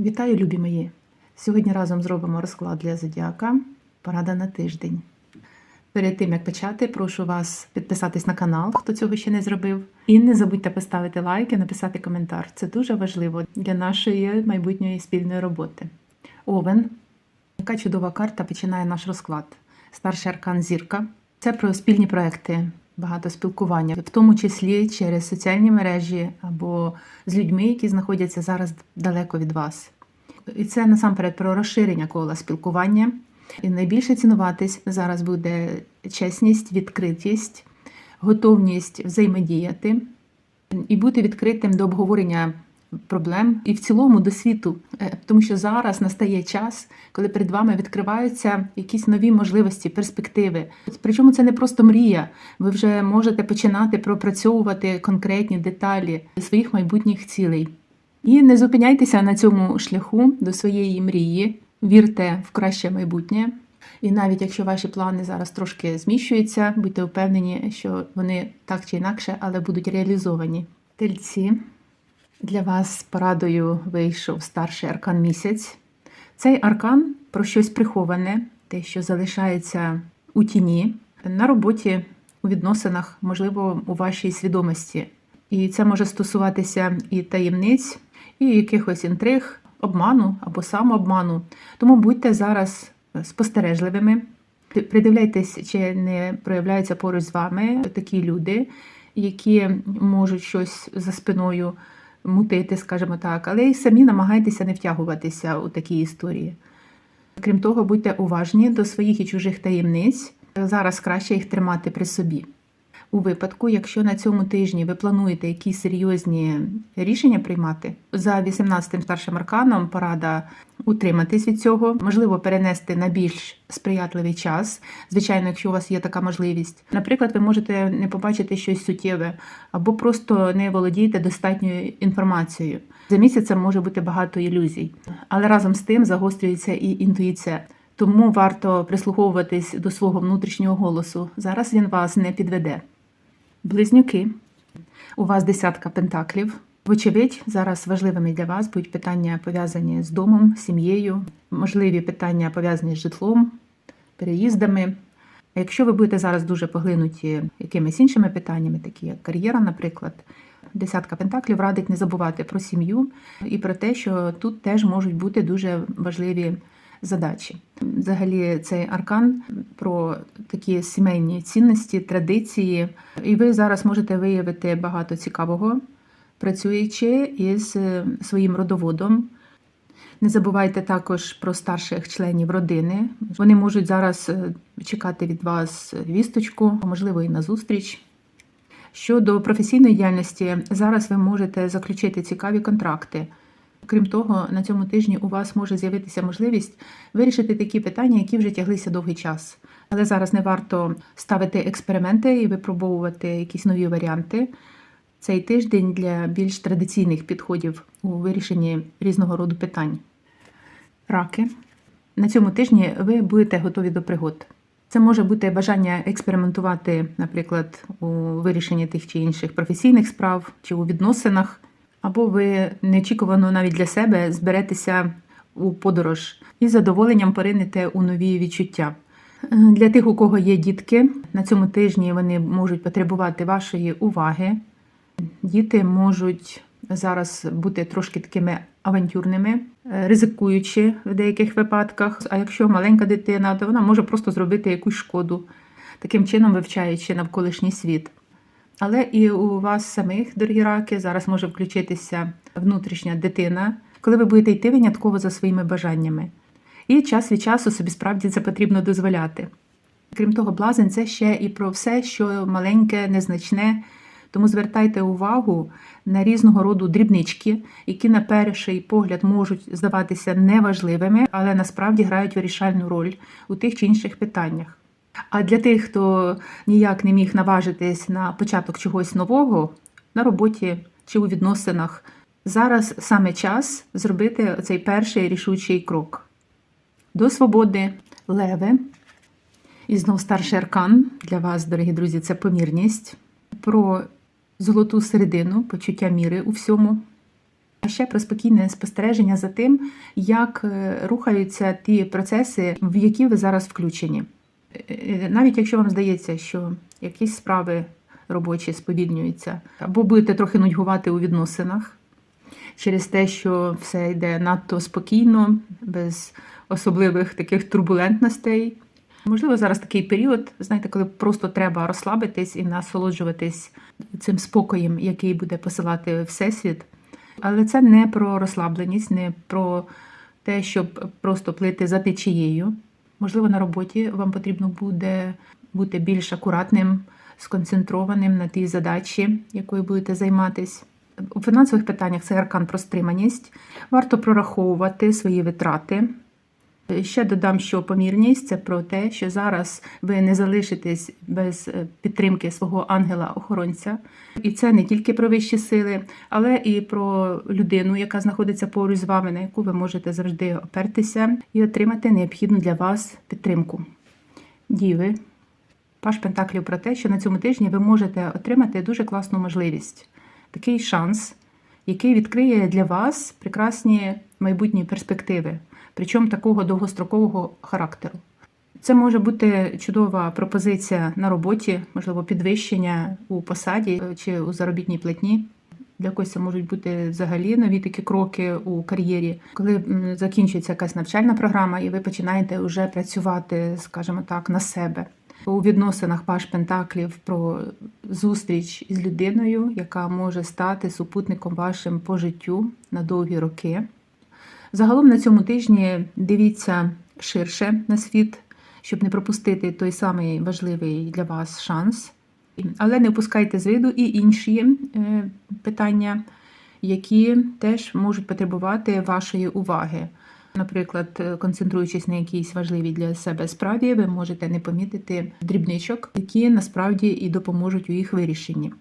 Вітаю, любі мої! Сьогодні разом зробимо розклад для зодіака. Порада на тиждень. Перед тим як почати, прошу вас підписатись на канал, хто цього ще не зробив. І не забудьте поставити лайк і написати коментар. Це дуже важливо для нашої майбутньої спільної роботи. Овен. Яка чудова карта починає наш розклад. Старший аркан зірка. Це про спільні проекти, багато спілкування, в тому числі через соціальні мережі або з людьми, які знаходяться зараз далеко від вас. І це насамперед про розширення кола спілкування. І найбільше цінуватись зараз буде чесність, відкритість, готовність взаємодіяти і бути відкритим до обговорення проблем і в цілому до світу, Е, тому що зараз настає час, коли перед вами відкриваються якісь нові можливості, перспективи. Причому це не просто мрія. Ви вже можете починати пропрацьовувати конкретні деталі своїх майбутніх цілей. І не зупиняйтеся на цьому шляху до своєї мрії, вірте в краще майбутнє. І навіть якщо ваші плани зараз трошки зміщуються, будьте впевнені, що вони так чи інакше, але будуть реалізовані. Тельці. Для вас порадою вийшов старший аркан місяць. Цей аркан про щось приховане, те, що залишається у тіні, на роботі, у відносинах, можливо, у вашій свідомості. І це може стосуватися і таємниць, і якихось інтриг, обману або самообману. Тому будьте зараз спостережливими, придивляйтесь, чи не проявляються поруч з вами такі люди, які можуть щось за спиною мутити, скажімо так, але й самі намагайтеся не втягуватися у такі історії. Крім того, будьте уважні до своїх і чужих таємниць. Зараз краще їх тримати при собі. У випадку, якщо на цьому тижні ви плануєте якісь серйозні рішення приймати, за 18-м старшим арканом порада утриматись від цього, можливо, перенести на більш сприятливий час, звичайно, якщо у вас є така можливість. Наприклад, ви можете не побачити щось суттєве, або просто не володієте достатньою інформацією. За місяцем може бути багато ілюзій, але разом з тим загострюється і інтуїція. Тому варто прислуховуватись до свого внутрішнього голосу. Зараз він вас не підведе. Близнюки. У вас десятка пентаклів. Вочевидь, зараз важливими для вас будуть питання пов'язані з домом, сім'єю, можливі питання пов'язані з житлом, переїздами. Якщо ви будете зараз дуже поглинуті якимись іншими питаннями, такі як кар'єра, наприклад, десятка пентаклів радить не забувати про сім'ю і про те, що тут теж можуть бути дуже важливі задачі. Взагалі, цей аркан про такі сімейні цінності, традиції, і ви зараз можете виявити багато цікавого, працюючи із е, своїм родоводом. Не забувайте також про старших членів родини. Вони можуть зараз е, чекати від вас вісточку, можливо, і на зустріч. Щодо професійної діяльності, зараз ви можете заключити цікаві контракти. Крім того, на цьому тижні у вас може з'явитися можливість вирішити такі питання, які вже тяглися довгий час. Але зараз не варто ставити експерименти і випробовувати якісь нові варіанти. Цей тиждень для більш традиційних підходів у вирішенні різного роду питань. Раки. На цьому тижні ви будете готові до пригод. Це може бути бажання експериментувати, наприклад, у вирішенні тих чи інших професійних справ чи у відносинах або ви неочікувано навіть для себе зберетеся у подорож і з задоволенням поринете у нові відчуття. Для тих, у кого є дітки, на цьому тижні вони можуть потребувати вашої уваги. Діти можуть зараз бути трошки такими авантюрними, ризикуючи в деяких випадках. А якщо маленька дитина, то вона може просто зробити якусь шкоду, таким чином вивчаючи навколишній світ. Але і у вас самих, дорогі раки, зараз може включитися внутрішня дитина, коли ви будете йти винятково за своїми бажаннями. І час від часу собі справді це потрібно дозволяти. Крім того, блазень це ще і про все, що маленьке, незначне. Тому звертайте увагу на різного роду дрібнички, які на перший погляд можуть здаватися неважливими, але насправді грають вирішальну роль у тих чи інших питаннях. А для тих, хто ніяк не міг наважитись на початок чогось нового на роботі чи у відносинах, зараз саме час зробити цей перший рішучий крок. До свободи леви. І знов старший аркан для вас, дорогі друзі, це помірність, про золоту середину, почуття міри у всьому. А ще про спокійне спостереження за тим, як е, рухаються ті процеси, в які ви зараз включені. Е, Навіть якщо вам здається, що якісь справи робочі сповільнюються, або будете трохи нудьгувати у відносинах через те, що все йде надто спокійно, без особливих таких турбулентностей. Можливо, зараз такий період, знаєте, коли просто треба розслабитись і насолоджуватись цим спокоєм, який буде посилати Всесвіт. Але це не про розслабленість, не про те, щоб просто плити за течією. Можливо, на роботі вам потрібно буде бути більш акуратним, сконцентрованим на тій задачі, якою будете займатись. У фінансових питаннях це аркан про стриманість. Варто прораховувати свої витрати. Ще додам, що помірність це про те, що зараз ви не залишитесь без е, підтримки свого ангела-охоронця. І це не тільки про вищі сили, але і про людину, яка знаходиться поруч з вами, на яку ви можете завжди опертися і отримати необхідну для вас підтримку. Діви. Паш Пентаклів про те, що на цьому тижні ви можете отримати дуже класну можливість, такий шанс, який відкриє для вас прекрасні майбутні перспективи, причому такого довгострокового характеру. Це може бути чудова пропозиція на роботі, можливо, підвищення у посаді чи у заробітній платні. Для когось це можуть бути взагалі нові такі кроки у кар'єрі, коли закінчується якась навчальна програма, і ви починаєте вже працювати, скажімо так, на себе. У відносинах Паш Пентаклів про зустріч із людиною, яка може стати супутником вашим по життю на довгі роки. Загалом на цьому тижні дивіться ширше на світ, щоб не пропустити той самий важливий для вас шанс. Але не опускайте з виду і інші е, питання, які теж можуть потребувати вашої уваги. Наприклад, е, концентруючись на якійсь важливій для себе справі, ви можете не помітити дрібничок, які насправді і допоможуть у їх вирішенні.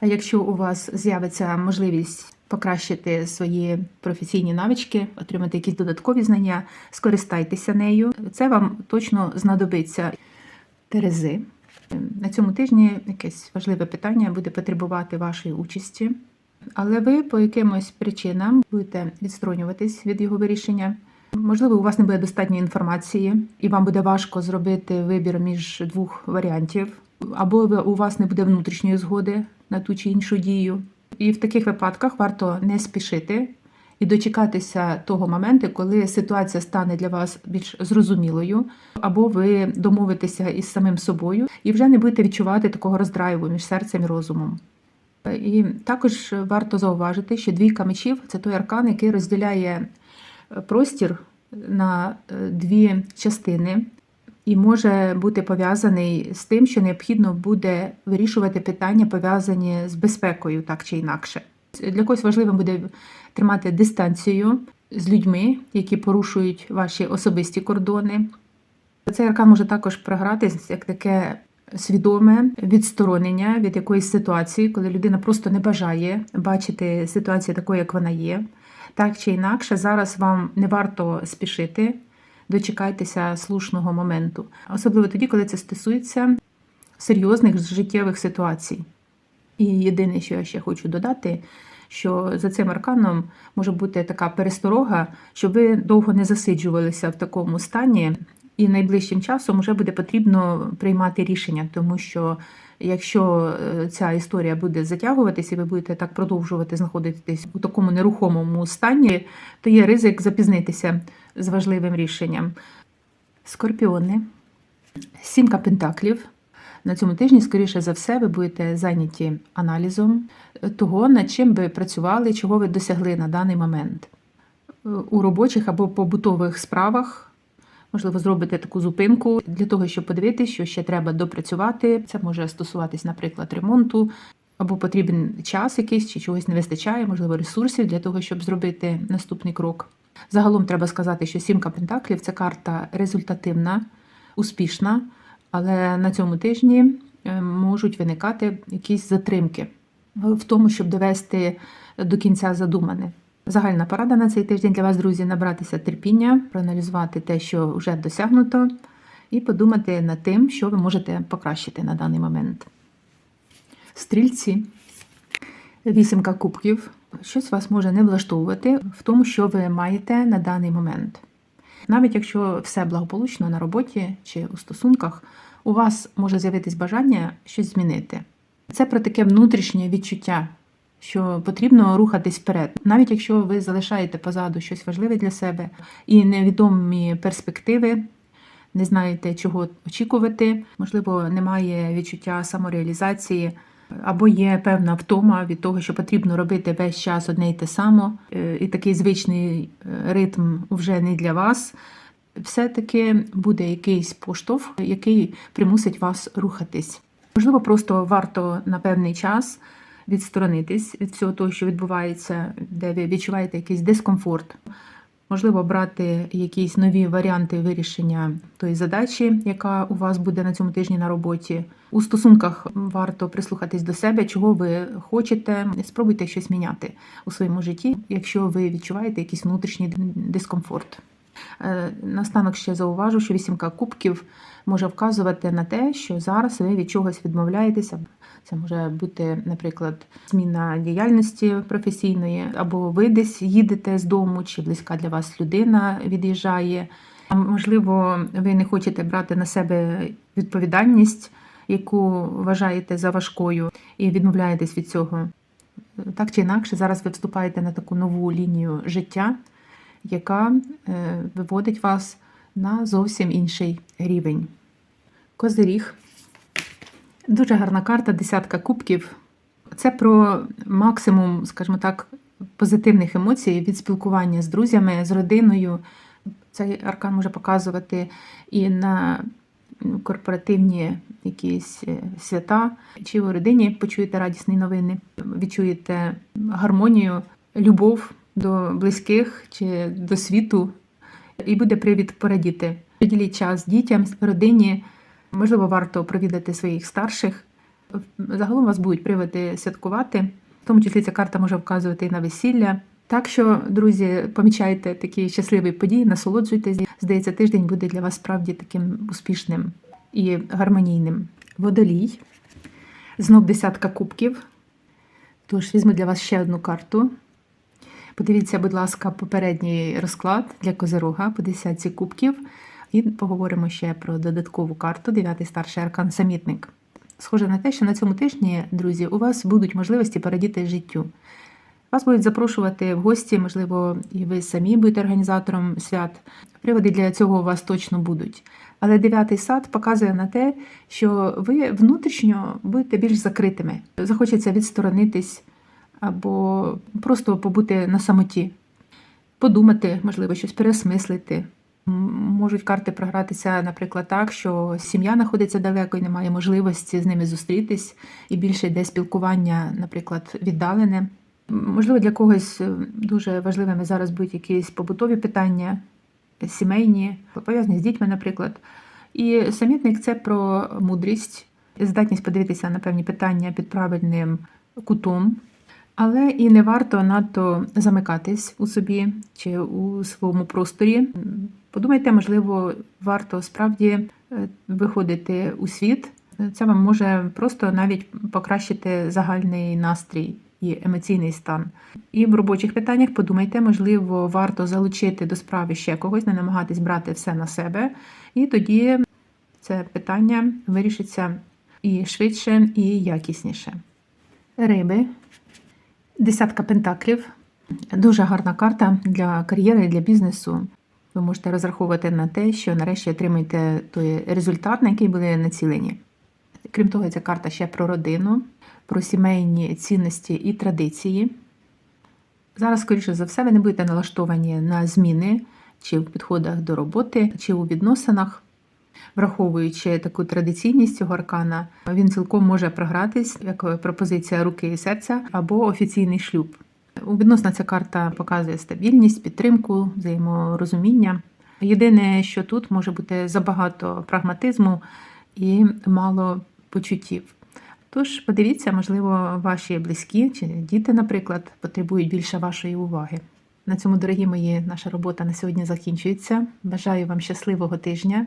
А якщо у вас з'явиться можливість покращити свої професійні навички, отримати якісь додаткові знання, скористайтеся нею. Це вам точно знадобиться. Терези. На цьому тижні якесь важливе питання буде потребувати вашої участі, але ви по якимось причинам будете відсторонюватись від його вирішення. Можливо, у вас не буде достатньо інформації, і вам буде важко зробити вибір між двох варіантів, або у вас не буде внутрішньої згоди на ту чи іншу дію. І в таких випадках варто не спішити і дочекатися того моменту, коли ситуація стане для вас більш зрозумілою, або ви домовитеся із самим собою і вже не будете відчувати такого роздрайву між серцем і розумом. І також варто зауважити, що двійка мечів це той аркан, який розділяє простір на е, дві частини. І може бути пов'язаний з тим, що необхідно буде вирішувати питання, пов'язані з безпекою, так чи інакше. Для когось важливим буде тримати дистанцію з людьми, які порушують ваші особисті кордони. Цей аркан може також програтись як таке свідоме відсторонення від якоїсь ситуації, коли людина просто не бажає бачити ситуацію такою, як вона є. Так чи інакше, зараз вам не варто спішити, дочекайтеся слушного моменту. Особливо тоді, коли це стосується серйозних життєвих ситуацій. І єдине, що я ще хочу додати, що за цим арканом може бути така пересторога, щоб ви довго не засиджувалися в такому стані, і найближчим часом вже буде потрібно приймати рішення, тому що якщо е, ця історія буде затягуватися, і ви будете так продовжувати знаходитись у такому нерухомому стані, то є ризик запізнитися з важливим рішенням. Скорпіони, сімка пентаклів. На цьому тижні, скоріше за все, ви будете зайняті аналізом того, над чим ви працювали, чого ви досягли на даний момент. У робочих або побутових справах, можливо, зробите таку зупинку для того, щоб подивитися, що ще треба допрацювати. Це може стосуватись, наприклад, ремонту, або потрібен час якийсь, чи чогось не вистачає, можливо, ресурсів для того, щоб зробити наступний крок. Загалом треба сказати, що сімка пентаклів це карта результативна, успішна. Але на цьому тижні е, можуть виникати якісь затримки в тому, щоб довести до кінця задумане. Загальна порада на цей тиждень для вас, друзі, набратися терпіння, проаналізувати те, що вже досягнуто, і подумати над тим, що ви можете покращити на даний момент. Стрільці. Вісімка кубків. щось вас може не влаштовувати в тому, що ви маєте на даний момент. Навіть якщо все благополучно на роботі чи у стосунках, у вас може з'явитись бажання щось змінити. Це про таке внутрішнє відчуття, що потрібно рухатись вперед, навіть якщо ви залишаєте позаду щось важливе для себе і невідомі перспективи, не знаєте, чого очікувати, можливо, немає відчуття самореалізації, або є певна втома від того, що потрібно робити весь час одне й те саме, і такий звичний е, ритм вже не для вас. Все-таки буде якийсь поштовх, який примусить вас рухатись. Можливо, просто варто на певний час відсторонитись від всього того, що відбувається, де ви відчуваєте якийсь дискомфорт. Можливо, брати якісь нові варіанти вирішення тої задачі, яка у вас буде на цьому тижні на роботі. У стосунках варто прислухатись до себе, чого ви хочете. Спробуйте щось міняти у своєму житті, якщо ви відчуваєте якийсь внутрішній дискомфорт. Е, Настанок ще зауважу, що вісімка кубків може вказувати на те, що зараз ви від чогось відмовляєтеся. Це може бути, наприклад, зміна діяльності професійної, або ви десь їдете з дому, чи близька для вас людина від'їжджає. Можливо, ви не хочете брати на себе відповідальність, яку вважаєте за важкою, і відмовляєтесь від цього. Так чи інакше, зараз ви вступаєте на таку нову лінію життя, яка е, виводить вас на зовсім інший рівень. Козиріг. Дуже гарна карта, десятка кубків. Це про максимум, скажімо так, позитивних емоцій від спілкування з друзями, з родиною. Цей аркан може показувати і на корпоративні якісь е, свята, чи у родині почуєте радісні новини, відчуєте гармонію, любов до близьких чи до світу, і буде привід порадіти. Приділіть час дітям, родині. Можливо, варто провідати своїх старших. Загалом вас будуть приводи святкувати, в тому числі ця карта може вказувати і на весілля. Так що, друзі, помічайте такі щасливі події, насолоджуйтесь. Здається, тиждень буде для вас справді таким успішним і гармонійним. Водолій. Знов десятка кубків. Тож візьму для вас ще одну карту. Подивіться, будь ласка, попередній розклад для козирога по десятці кубків. І поговоримо ще про додаткову карту, дев'ятий старший аркан самітник. Схоже на те, що на цьому тижні, друзі, у вас будуть можливості порадіти життю. Вас будуть запрошувати в гості, можливо, і ви самі будете організатором свят. Приводи для цього у вас точно будуть. Але дев'ятий сад показує на те, що ви внутрішньо будете більш закритими. Захочеться відсторонитись або просто побути на самоті, подумати, можливо, щось переосмислити. Можуть карти програтися, наприклад, так, що сім'я знаходиться далеко і немає можливості з ними зустрітись, і більше йде спілкування, наприклад, віддалене. Можливо, для когось е, дуже важливими зараз будуть якісь побутові питання, сімейні, пов'язані з дітьми, наприклад. І самітник це про мудрість, здатність подивитися на певні питання під правильним кутом. Але і не варто надто замикатись у собі чи у своєму просторі. Подумайте, можливо, варто справді е, виходити у світ. Це вам може просто навіть покращити загальний настрій і емоційний стан. І в робочих питаннях подумайте, можливо, варто залучити до справи ще когось, не намагатись брати все на себе, і тоді це питання вирішиться і швидше, і якісніше. Риби. Десятка пентаклів. Дуже гарна карта для кар'єри і для бізнесу. Ви можете розраховувати на те, що нарешті отримаєте той результат, на який були націлені. Крім того, ця карта ще про родину, про сімейні цінності і традиції. Зараз, скоріше за все, ви не будете налаштовані на зміни чи в підходах до роботи, чи у відносинах. Враховуючи таку традиційність цього аркана, він цілком може програтись як пропозиція руки і серця або офіційний шлюб. Відносно ця карта показує стабільність, підтримку, взаєморозуміння. Єдине, що тут може бути забагато прагматизму і мало почуттів. Тож подивіться, можливо, ваші близькі чи діти, наприклад, потребують більше вашої уваги. На цьому, дорогі мої, наша робота на сьогодні закінчується. Бажаю вам щасливого тижня